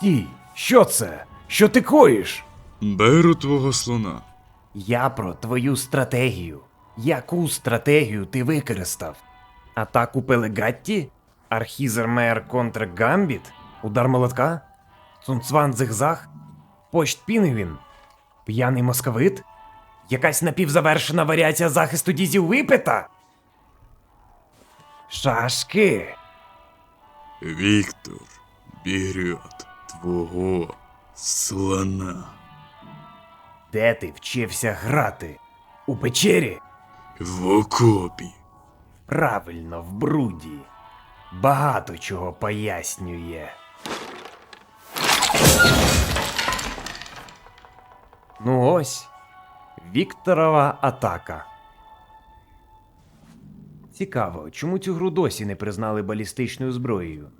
Стій! Що це? Що ти коїш? Беру твого слона. Я про твою стратегію. Яку стратегію ти використав? Атаку Пелегатті? Архізермеєр контр Гамбіт? Удар молотка? Цунцван зигзаг? Пощт Пінгвін? П'яний московит? Якась напівзавершена варіація захисту дізів випита? Шашки. Віктор берет твого слона. Де ти вчився грати? У печері? В окопі. Правильно, в бруді. Багато чого пояснює. Ну ось. Вікторова атака. Цікаво, чому цю гру досі не признали балістичною зброєю?